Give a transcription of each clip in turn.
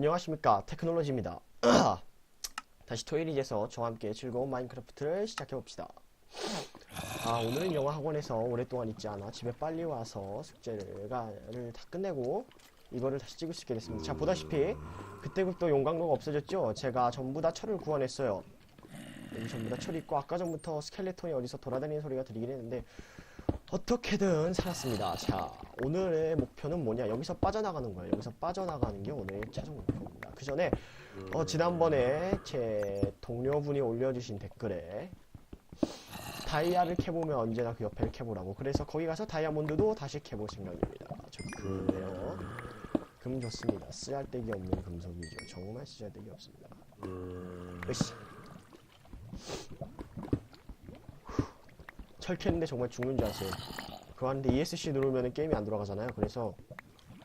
안녕하십니까. 테크놀로지입니다. 다시 토요일이 돼서 저와 함께 즐거운 마인크래프트를 시작해봅시다. 아 오늘은 영어 학원에서 오랫동안 있지 않아 집에 빨리 와서 숙제를 다 끝내고 이거를 다시 찍을 수 있게 됐습니다. 자 보다시피 그때부터 용광로가 없어졌죠? 제가 전부 다 철을 구원했어요. 여기 전부 다 철이 있고 아까 전부터 스켈레톤이 어디서 돌아다니는 소리가 들리긴 했는데 어떻게든 살았습니다. 자, 오늘의 목표는 뭐냐? 여기서 빠져나가는 거예요. 여기서 빠져나가는 게 오늘의 최종 목표입니다. 그 전에, 어, 지난번에 제 동료분이 올려주신 댓글에 다이아를 캐보면 언제나 그 옆에를 캐보라고. 그래서 거기 가서 다이아몬드도 다시 캐볼 생각입니다. 좋군요. 금 좋습니다. 쓰잘데기 없는 금속이죠. 정말 쓰잘데기 없습니다. 으쌰. 철 캐는데 정말 죽는 줄 아세요. 하는데 ESC 누르면 게임이 안 돌아가잖아요. 그래서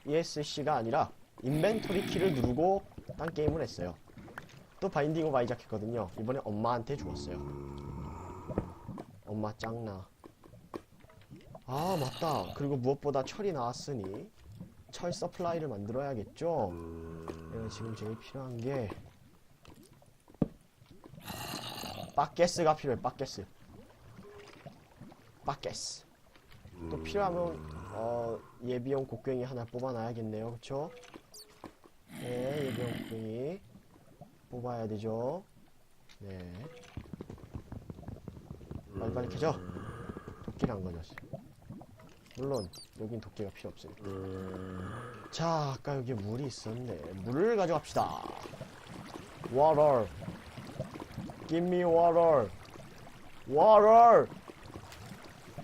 ESC가 아니라 인벤토리 키를 누르고 딴 게임을 했어요. 또 바인딩 오브 아이작 했거든요. 이번에 엄마한테 주었어요. 엄마 짱나. 아 맞다. 그리고 무엇보다 철이 나왔으니 철 서플라이를 만들어야겠죠. 내가 지금 제일 필요한 게 빠게스가 필요해. 빠게스. 빠게스. 또 필요하면 어, 예비용 곡괭이 하나 뽑아놔야겠네요. 그쵸? 네, 예비용 곡괭이 뽑아야 되죠. 네. 빨리빨리 캐죠. 도끼를 안 가져왔어요. 물론 여긴 도끼가 필요 없으니까. 자, 아까 여기 물이 있었네. 물을 가져갑시다. water. Give me water. water.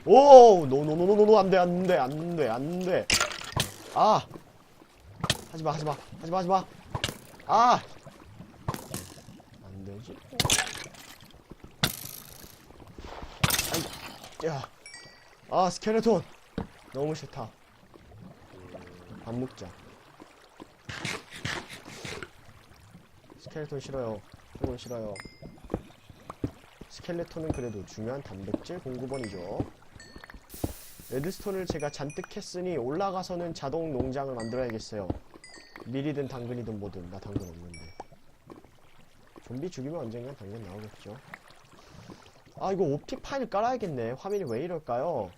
오, 노노노노노 안돼 안돼 안돼 안돼. 아, 하지 마 하지 마 하지 마 하지 마. 아, 안 되지. 아이, 야, 아 스켈레톤 너무 싫다. 밥 먹자. 스켈레톤 싫어요. 그건 싫어요. 스켈레톤은 그래도 중요한 단백질 공급원이죠. 레드스톤을 제가 잔뜩 했으니 올라가서는 자동 농장을 만들어야겠어요. 밀이든 당근이든 뭐든 나 당근 없는데. 좀비 죽이면 언젠간 당근 나오겠죠. 아 이거 옵틱 파일 깔아야겠네. 화면이 왜 이럴까요?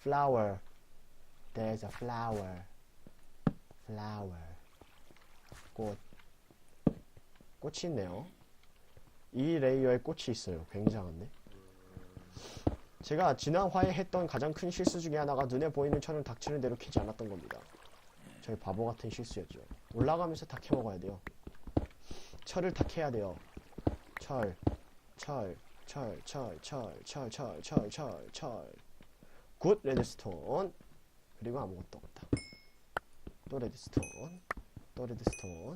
flower. There's a flower. flower. 꽃. 꽃이 있네요. 이 레이어에 꽃이 있어요. 굉장한데? 제가 지난 화에 했던 가장 큰 실수 중에 하나가 눈에 보이는 철을 닥치는 대로 캐지 않았던 겁니다. 저희 바보 같은 실수였죠. 올라가면서 다 캐먹어야 돼요. 철을 다 캐야 돼요. 철, 철, 철, 철, 철, 철, 철, 철, 철, 철. 굿 레드스톤. 그리고 아무것도 없다. 또 레드스톤. 또 레드스톤.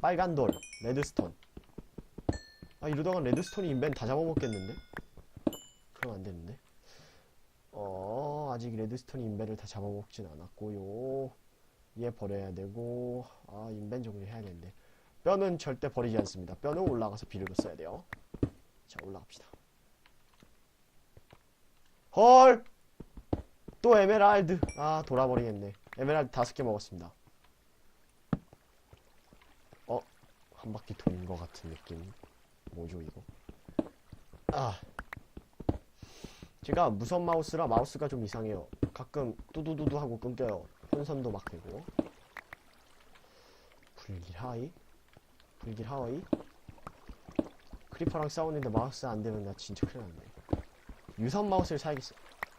빨간 돌. 레드스톤. 아 이러다가 레드스톤이 인벤 다 잡아먹겠는데? 그럼 안 되는데. 어, 아직 레드스톤 인벤을 다 잡아먹진 않았고요. 얘 버려야 되고, 아, 인벤 정리해야 되는데. 뼈는 절대 버리지 않습니다. 뼈는 올라가서 비료로 써야 돼요. 자, 올라갑시다. 헐! 또 에메랄드. 아, 돌아버리겠네. 에메랄드 다섯 개 먹었습니다. 어, 한 바퀴 도는 것 같은 느낌. 뭐죠, 이거? 아. 제가 무선 마우스라 마우스가 좀 이상해요. 가끔 뚜두두두 하고 끊겨요. 혼선도 막 되고. 불길하이? 불길하이? 크리퍼랑 싸우는데 마우스 안 되면 나 진짜 큰일 났네. 유선 마우스를 사야겠어.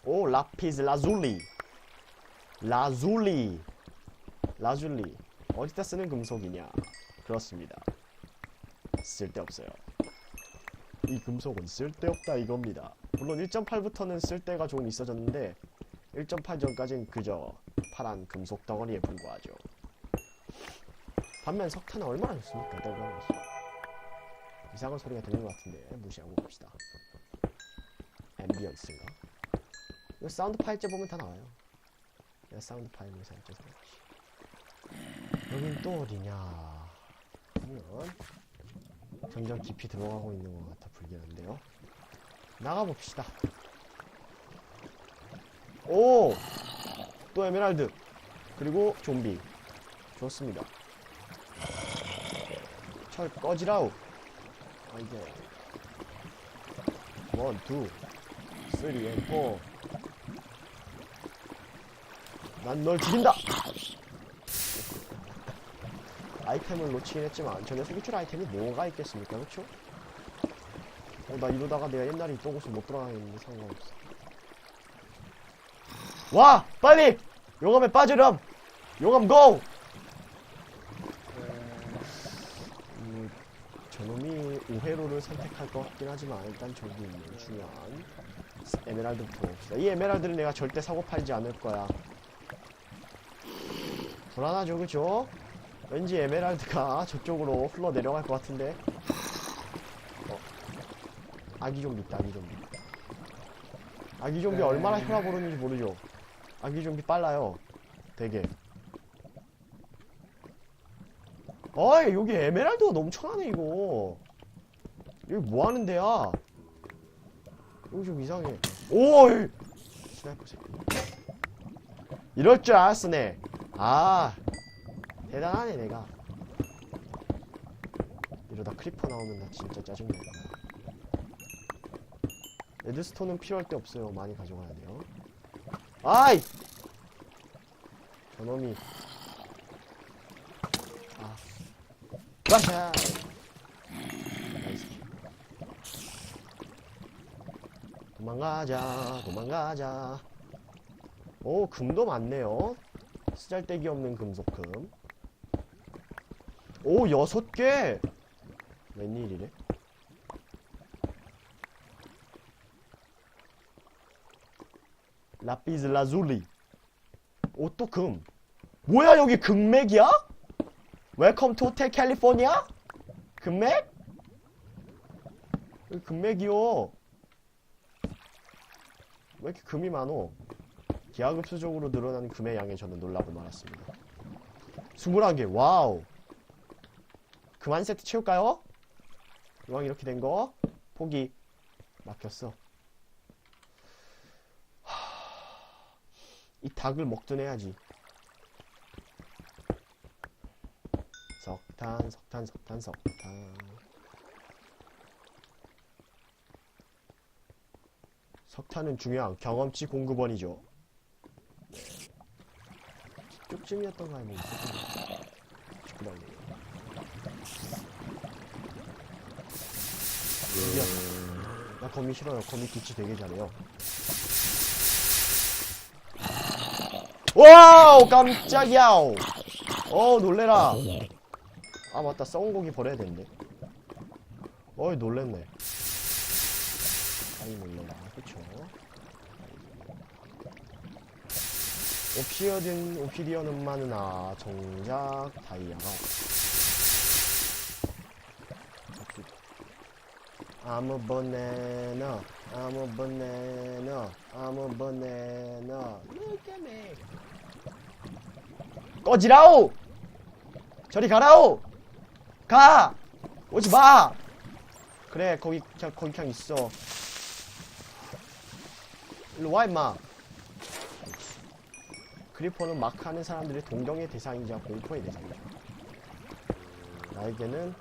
오, 라피즈 라줄리. 라줄리. 라줄리. 어디다 쓰는 금속이냐? 그렇습니다. 쓸데없어요. 이 금속은 쓸데없다 이겁니다. 물론 1.8부터는 쓸데가 조금 있어졌는데 1.8 전까진 그저 파란 금속 덩어리에 불과하죠. 반면 석탄은 얼마나 좋습니까? 떨어졌어. 이상한 소리가 들리는 것 같은데 무시하고 봅시다. 앰비언스인가? 이거 사운드 파일째 보면 다 나와요. 내가 사운드 파일을 살짝 사야지. 여긴 또 어디냐? 그러면 점점 깊이 들어가고 있는 것 같아 불길한데요. 나가봅시다. 오! 또 에메랄드. 그리고 좀비. 좋습니다. 철 꺼지라우. 아, 이게. 원, 투, 쓰리, 앤 포. 난널 죽인다! 아이템을 놓치긴 했지만, 저 녀석이 줄 아이템이 뭐가 있겠습니까? 그쵸? 어, 나 이러다가 내가 옛날에 있던 곳을 못 돌아가겠는데 상관없어. 와! 빨리! 용암에 빠지렴! 용암 고! 음, 저놈이 우회로를 선택할 것 같긴 하지만 일단 저기 있는 중요한 에메랄드부터 봅시다. 이 에메랄드를 내가 절대 사고 팔지 않을 거야. 불안하죠, 그죠? 왠지 에메랄드가 저쪽으로 흘러 내려갈 것 같은데. 어. 아기 좀비 있다, 아기 좀비. 아기 좀비 얼마나 혈압 오르는지 모르죠? 아기 좀비 빨라요. 되게. 어이, 여기 에메랄드가 넘쳐나네, 이거. 여기 뭐 하는 데야? 여기 좀 이상해. 오이! 스나이퍼 새끼. 이럴 줄 알았으네. 아, 대단하네, 내가. 이러다 크리퍼 나오면 나 진짜 짜증나. 레드스톤은 필요할 데 없어요. 많이 가져가야 돼요. 아이! 저놈이. 아. 나이스. 도망가자, 도망가자. 오, 금도 많네요. 쓰잘데기 없는 금속금. 오, 여섯 개! 웬일이래? 라피즈 라줄리. 오, 또 금. 뭐야, 여기 금맥이야? 웰컴 투 호텔 캘리포니아? 금맥? 여기 금맥이요. 왜 이렇게 금이 많어? 기하급수적으로 늘어나는 금의 양에 저는 놀라고 말았습니다. 21개, 와우. 그만 세트 채울까요? 이왕 이렇게 된 거, 포기. 막혔어. 이 닭을 먹든 해야지. 석탄, 석탄, 석탄, 석탄. 석탄은 중요한 경험치 공급원이죠. 쪽쯤이었던가 뭐 있었던 거. 드디어. 나 거미 싫어요. 거미 뒤치 되게 잘해요. 와우! 깜짝이야! 어 놀래라. 아, 맞다. 썩은 고기 버려야 되는데. 어이, 놀랬네. 아니, 놀래라. 그쵸? 옵시어든, 오피디언은 많으나, 정작 다이아가. 아무 번에나, 아무 번에나, 아무 번에나. Look at me. 꺼지라오! 저리 가라오! 가! 오지 마! 그래, 거기, 그냥, 거기 그냥 있어. 일로 와, 임마. 크리퍼는 마크하는 사람들의 동경의 대상이자 공포의 대상이죠. 나에게는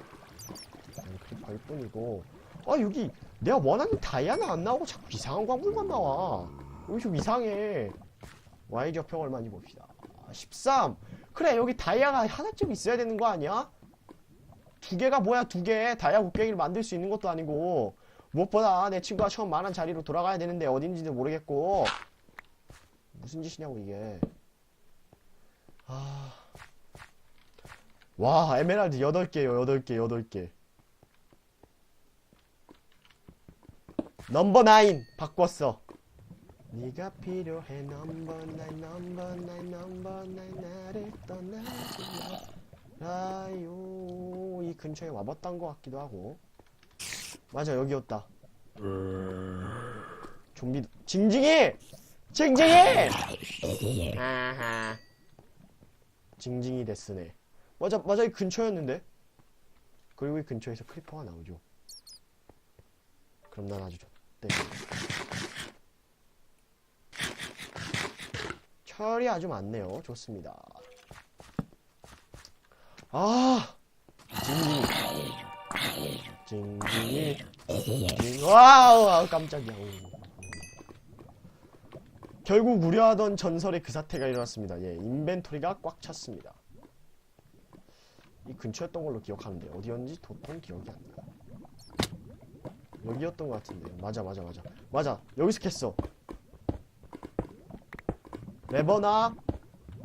크리퍼일 뿐이고. 아, 여기, 내가 원하는 다이아는 안 나오고 자꾸 이상한 광물만 나와. 여기 좀 이상해. Y 좌표 얼마인지 봅시다. 아, 13! 그래, 여기 다이아가 하나쯤 있어야 되는 거 아니야? 두 개가 뭐야, 두 개. 다이아 곡괭이를 만들 수 있는 것도 아니고. 무엇보다 내 친구가 처음 말한 자리로 돌아가야 되는데 어딘지도 모르겠고. 무슨 짓이냐고, 이게. 아. 와, 에메랄드 8개요, 8개, 8개. 넘버 9! 바꿨어. 네가 필요해 넘버 9, 넘버 9, 넘버 9 나를 떠나지 말아요. 이 근처에 와봤던 것 같기도 하고. 맞아, 여기였다. 좀비, 징징이! 징징이! 아하. 징징이 데스네. 맞아, 맞아, 이 근처였는데? 그리고 이 근처에서 크리퍼가 나오죠. 그럼 난 아주 좋대. 철이 아주 많네요. 좋습니다. 아! 징징이. 징징이. 징, 와우! 아우, 깜짝이야. 결국 우려하던 전설의 그 사태가 일어났습니다. 예, 인벤토리가 꽉 찼습니다. 이 근처였던 걸로 기억하는데 어디였는지 도통 기억이 안 나. 여기였던 것 같은데. 맞아, 맞아, 맞아. 맞아. 여기서 캤어. 레버나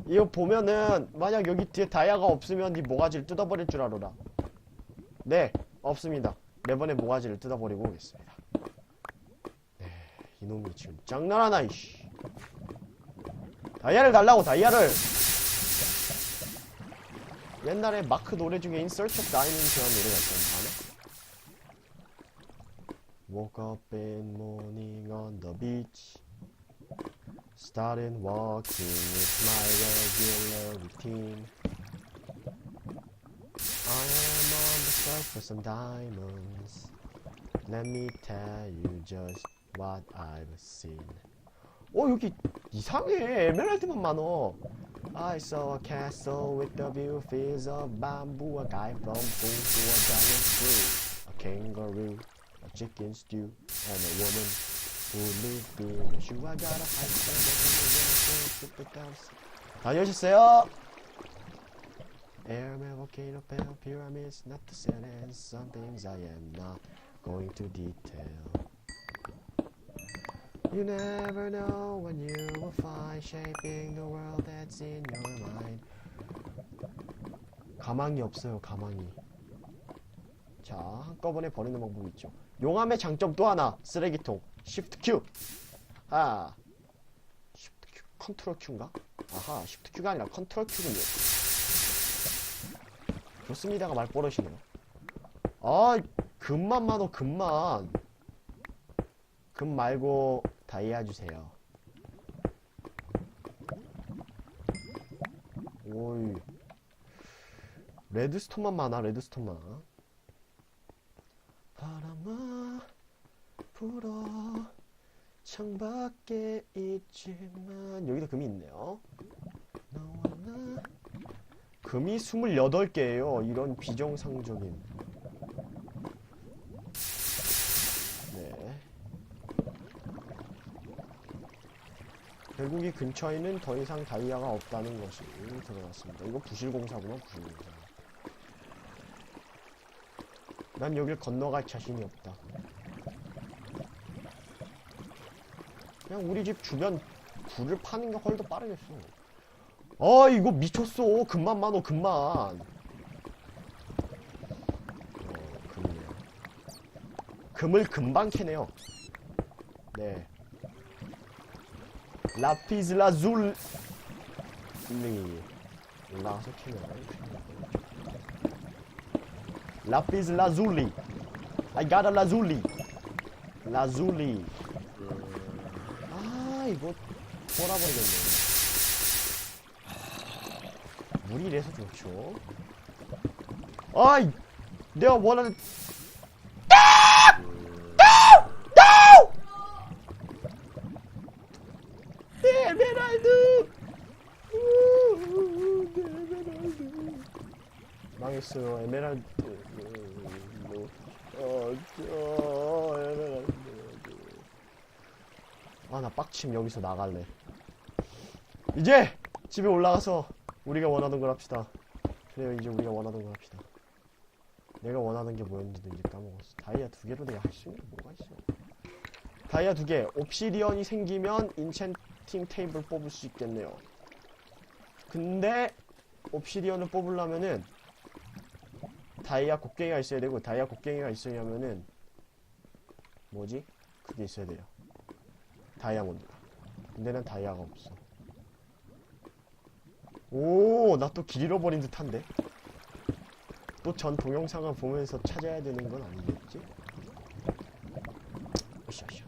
이거 보면은 만약 여기 뒤에 다이아가 없으면 네 모가지를 뜯어버릴 줄 알아라. 네, 없습니다. 레번의 모가지를 뜯어버리고 오겠습니다. 네, 이놈이 지금 장난하나 이씨. 다이아를 달라고 다이아를. 옛날에 마크 노래 중에 인서트 오브 다이닝이라는 노래가 있었는데? Woke up in morning on the beach Started walking is my regular routine I am on the search for some diamonds Let me tell you just what I've seen 어 여기 이상해 에메랄드만 많어 I saw a castle with a view fields of bamboo A guy from Boom to a giant tree A kangaroo, a chicken stew And a woman guns 다녀오셨어요? Airman, volcano, pale pyramids Not the sentence, some things I am not going to detail You never know when you will find shaping the world that's in your mind. 가망이 없어요, 가망이. 자, 한꺼번에 버리는 방법이 있죠. 용암의 장점 또 하나, 쓰레기통. Shift Q. 아, Shift Q, 컨트롤 Q인가? 아하, Shift Q가 아니라 컨트롤 Q군요. 좋습니다가 말버릇이네요. 아, 금만 많어, 금만. 금 말고 다이아 주세요. 오이. 레드스톤만 많아, 레드스톤만. 바람아, 불어. 창밖에 있지만, 여기도 금이 있네요. 금이 28개예요. 이런 비정상적인. 네. 결국 이 근처에는 더 이상 다이아가 없다는 것이 드러났습니다. 이거 부실공사구나, 부실공사. 난 여길 건너갈 자신이 없다. 그냥 우리 집 주변 불을 파는 게 훨더 빠르겠어. 아, 이거 미쳤어. 금만 많어, 금만. 어, 금이네요. 금을 금방 캐네요. 네. 라피즈 라줄 리 올라가서 캐면 라 피즈 라줄리 I got a 라줄리 라줄리 아 이거 돌아버리겠네 물이 이래서 좋죠 아이 내가 원하는 네, 네, 에메랄드. 망했어요, 에메랄드. 뭐, 어, 저, 에메랄드. 아, 나 빡침 여기서 나갈래. 이제! 집에 올라가서 우리가 원하던 걸 합시다. 그래요, 이제 우리가 원하던 걸 합시다. 내가 원하는 게 뭐였는지도 이제 까먹었어. 다이아 두 개로 내가 할 수 있는 게 뭐가 있어. 다이아 두 개, 옵시디언이 생기면 인챈팅 테이블 뽑을 수 있겠네요. 근데 옵시디언을 뽑으려면은 다이아 곡괭이가 있어야 되고 다이아 곡괭이가 있으려면은 뭐지? 그게 있어야 돼요. 다이아몬드가. 근데 난 다이아가 없어. 오, 나 또 길 잃어버린 듯한데. 또 전 동영상을 보면서 찾아야 되는 건 아니겠지? 으쌰으쌰.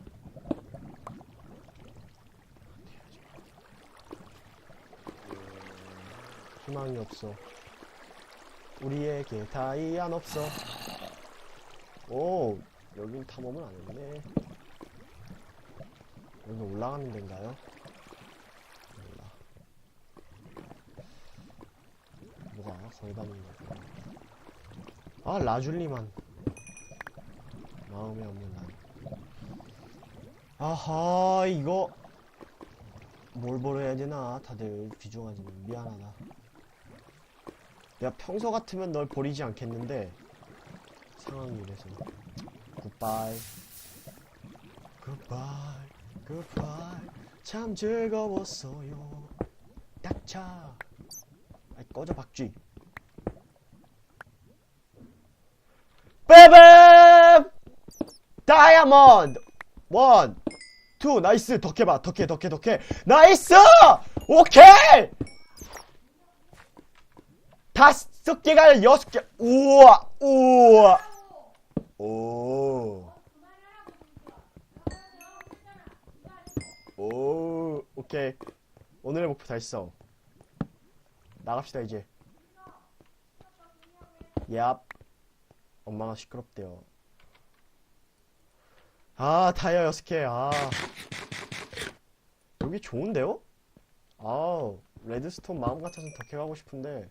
희망이 없어. 우리에게 다이안 없어. 오, 여긴 탐험을 안 했네. 여기로 올라가면 된가요? 몰라. 뭐가 거의 다 먹는 거야. 아, 라줄리만. 마음에 없는 난. 아하, 이거. 뭘 벌어야 되나? 다들 귀중하지. 미안하다. 내가 평소 같으면 널 버리지 않겠는데 상황이 이래서 굿바이 굿바이 굿바이. 참 즐거웠어요. 딱차. 아이, 꺼져, 박쥐. 빠밤! 다이아몬드! 원, 투, 나이스! 덕해 봐, 덕해, 덕해, 덕해. 나이스! 오케이! 다섯 개가 여섯 개. 우와, 우와. 오. 오, 오케이. 오늘의 목표 달성. 나갑시다, 이제. 얍. 엄마가 시끄럽대요. 아, 타이어 여섯 개. 아. 여기 좋은데요? 아우, 레드스톤 마음 같아서 덕해 가고 싶은데,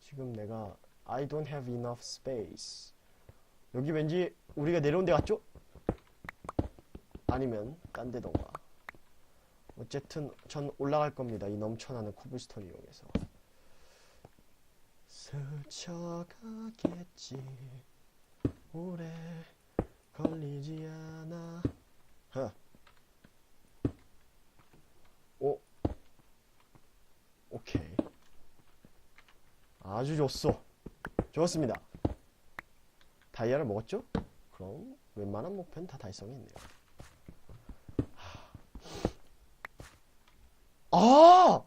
지금 내가, I don't have enough space. 여기 왠지 우리가 내려온 데 같죠? 아니면, 딴 데던가. 어쨌든, 전 올라갈 겁니다. 이 넘쳐나는 코블스톤 이용해서. 스쳐가겠지. 오래 걸리지 않아. 허. 오. 오케이. 아주 좋소. 좋습니다. 다이아를 먹었죠? 그럼 웬만한 목표는 다 달성했네요. 아!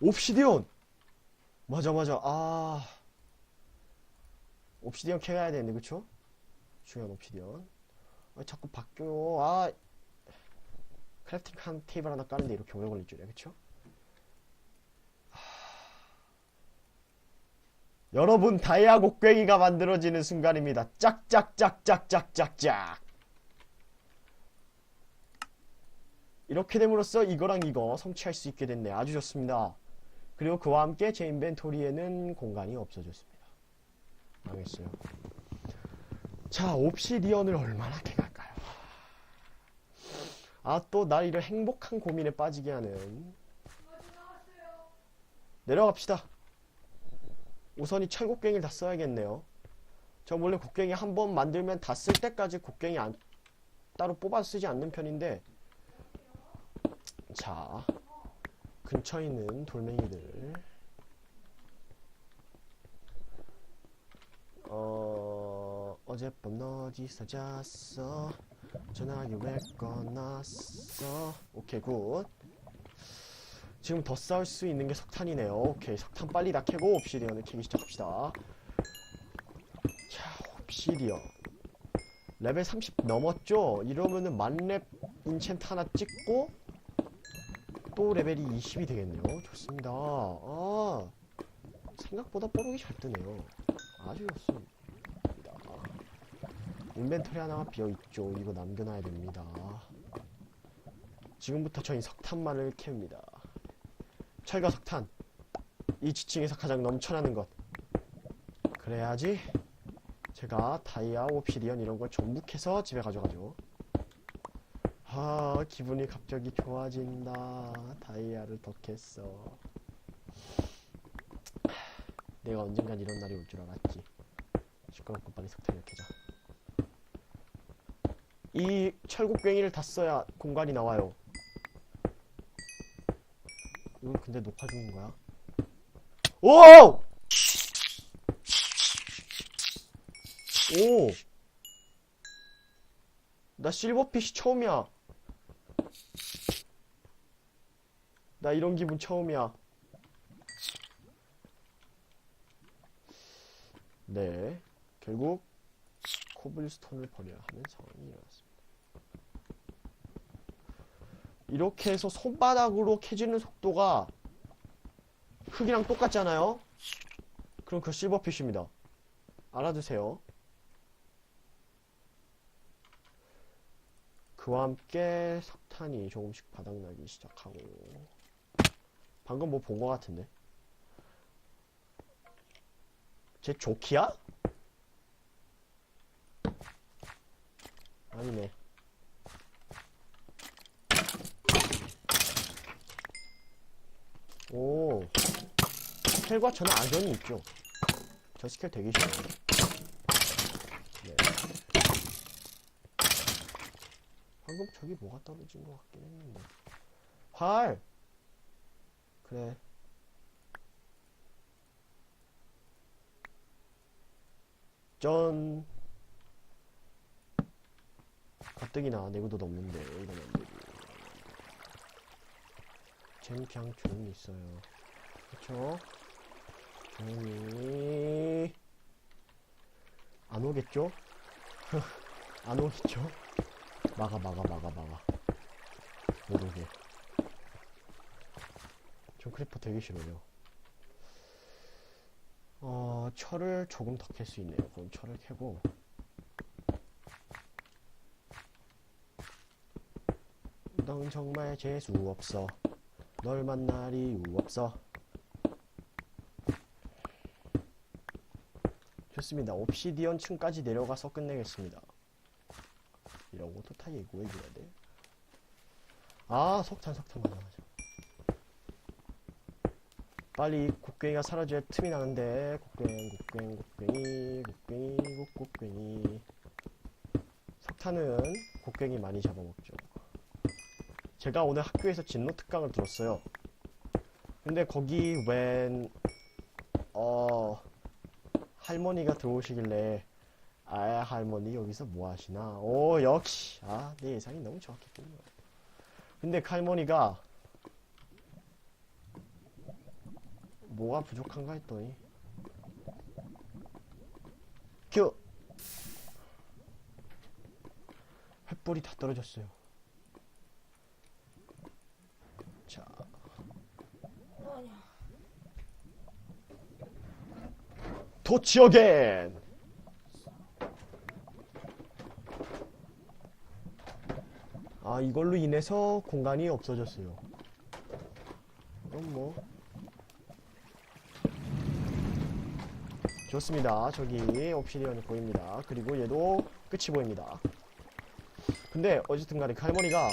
옵시디온! 맞아, 맞아. 아. 옵시디언 캐가야 되는데, 그쵸? 중요한 옵시디언. 아, 자꾸 바뀌어요. 아. 크래프팅 한 테이블 하나 까는데 이렇게 오래 걸릴 줄이야, 그쵸? 하... 여러분, 다이아 곡괭이가 만들어지는 순간입니다. 짝짝짝짝짝짝짝. 이렇게 됨으로써 이거랑 이거 성취할 수 있게 됐네. 아주 좋습니다. 그리고 그와 함께 제 인벤토리에는 공간이 없어졌습니다. 망했어요. 자, 옵시디언을 얼마나 캐갈까요? 아, 또 날 이런 행복한 고민에 빠지게 하는. 내려갑시다. 우선 이 철곡갱이를 다 써야겠네요. 저 원래 곡갱이 한 번 만들면 다 쓸 때까지 곡갱이 안, 따로 뽑아 쓰지 않는 편인데, 자, 근처에 있는 돌멩이들. 어 어젯밤 너 어디서 잤어? 전화기 왜 꺼놨어? 오케이 굿. 지금 더 쌓을 수 있는 게 석탄이네요. 오케이 석탄 빨리 다 캐고 옵시디언을 캐기 시작합시다. 자 옵시디언. 레벨 30 넘었죠? 이러면은 만렙 인챈트 하나 찍고 또 레벨이 20이 되겠네요. 좋습니다. 아, 생각보다 뽀록이 잘 뜨네요. 아주 좋습니다. 인벤토리 하나가 비어있죠. 이거 남겨놔야 됩니다. 지금부터 저희 석탄만을 캡니다. 철과 석탄. 이 지층에서 가장 넘쳐나는 것. 그래야지 제가 다이아, 옵시디언 이런 걸 전부 캐서 집에 가져가죠. 아, 기분이 갑자기 좋아진다. 다이아를 더 캤어. 내가 언젠간 이런 날이 올 줄 알았지. 시끄럽고 빨리 석탄을 캐자. 이 철곡괭이를 다 써야 공간이 나와요. 이건 근데 녹화 중인 거야? 오! 오! 나 실버핏이 처음이야. 나 이런 기분 처음이야. 네. 결국, 코블스톤을 버려야 하는 상황이 일어났습니다. 이렇게 해서 손바닥으로 캐지는 속도가 흙이랑 똑같잖아요? 그럼 그 실버핏입니다. 알아두세요. 그와 함께 석탄이 조금씩 바닥나기 시작하고 방금 뭐 본 것 같은데 쟤 조키야? 아니네. 오. 스켈과 저는 악연이 있죠. 저 스켈 되게 싫어요. 네. 방금 저기 뭐가 떨어진 것 같긴 했는데. 활! 그래. 전 가뜩이나 내구도도 없는데 이러면 안 되고 쟨 그냥 조용히 있어요 그쵸? 조용히 안 오겠죠? 안 오겠죠? 막아 막아 막아 막아 못 오게 전 크리퍼 되게 싫어요 어, 철을 조금 더 캘 수 있네요. 그럼 철을 캐고. 넌 정말 재수 없어. 널 만날 이유 없어. 좋습니다. 옵시디언 층까지 내려가서 끝내겠습니다. 다 예고해줘야 돼. 아, 석탄, 석탄, 맞아. 빨리 곡괭이가 사라져야 틈이 나는데 곡괭 곡괭 곡괭이 곡괭이 곡괭이 석탄은 곡괭이 많이 잡아먹죠 제가 오늘 학교에서 진로 특강을 들었어요 근데 거기 웬 어... 할머니가 들어오시길래 아 할머니 여기서 뭐 하시나? 오 역시. 아 내 예상이 너무 정확했군요. 근데 그 할머니가 뭐가 부족한가 했더니 큐! 횃불이 다 떨어졌어요. 자. 도치 어겐 아 이걸로 인해서 공간이 없어졌어요 그럼 뭐 좋습니다. 저기 옵시디언이 보입니다. 그리고 얘도 끝이 보입니다. 근데 어쨌든 간에 그 할머니가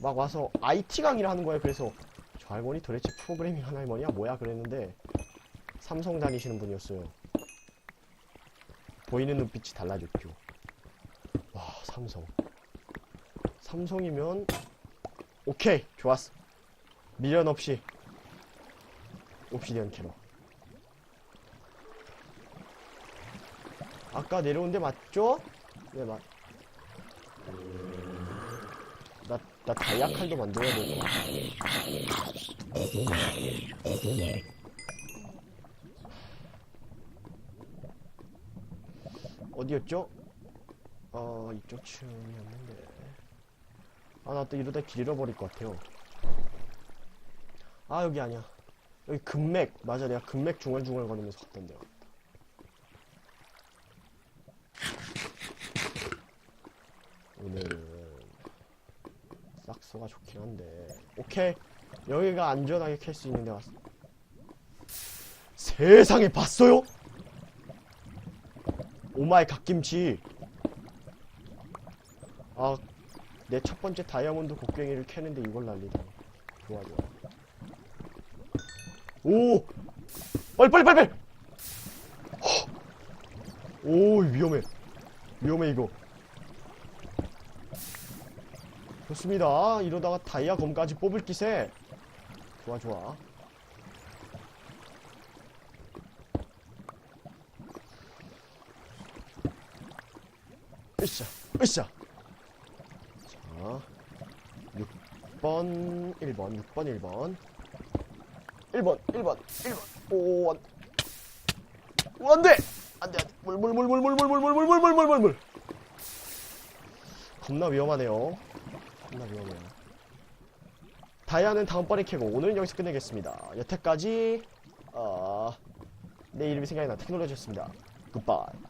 막 와서 IT 강의를 하는 거예요. 그래서 저 할머니 도대체 프로그래밍 하는 할머니야 뭐야 그랬는데 삼성 다니시는 분이었어요. 보이는 눈빛이 달라졌죠. 와 삼성. 삼성이면 오케이 좋았어. 미련 없이 옵시디언 캐로. 아까 내려온 데 맞죠? 네, 맞. 나, 나 다이아 칼도 만들어야 되고. 어디였죠? 어, 이쪽 층이었는데. 아, 나 또 이러다 길 잃어버릴 것 같아요. 아, 여기 아니야. 여기 금맥. 맞아, 내가 금맥 중얼중얼 거리면서 갔던 데가. 오늘은 싹스가 좋긴 한데 오케이 여기가 안전하게 캘 수 있는 데 왔어 세상에 봤어요? 오마이 갓김치 아 내 첫 번째 다이아몬드 곡괭이를 캐는데 이걸 날리다니 좋아 좋아 오 빨리 빨리 빨리 빨리 허! 오 위험해 위험해 이거 좋습니다. 이러다가 다이아 검까지 뽑을 기세. 좋아, 좋아. 으쌰, 으쌰. 자, 6번, 1번, 6번, 1번. 1번, 1번, 1번. 오, 안, 오, 안 돼! 안 돼, 안 돼. 물, 물, 물, 물, 물, 물, 물, 물, 물, 물, 물, 물, 물, 물. 겁나 위험하네요. 겁나 위험해요. 다이아는 다음번에 캐고 오늘은 여기서 끝내겠습니다. 여태까지 어, 내 이름이 생각이 나 테크놀로지였습니다. 굿바이.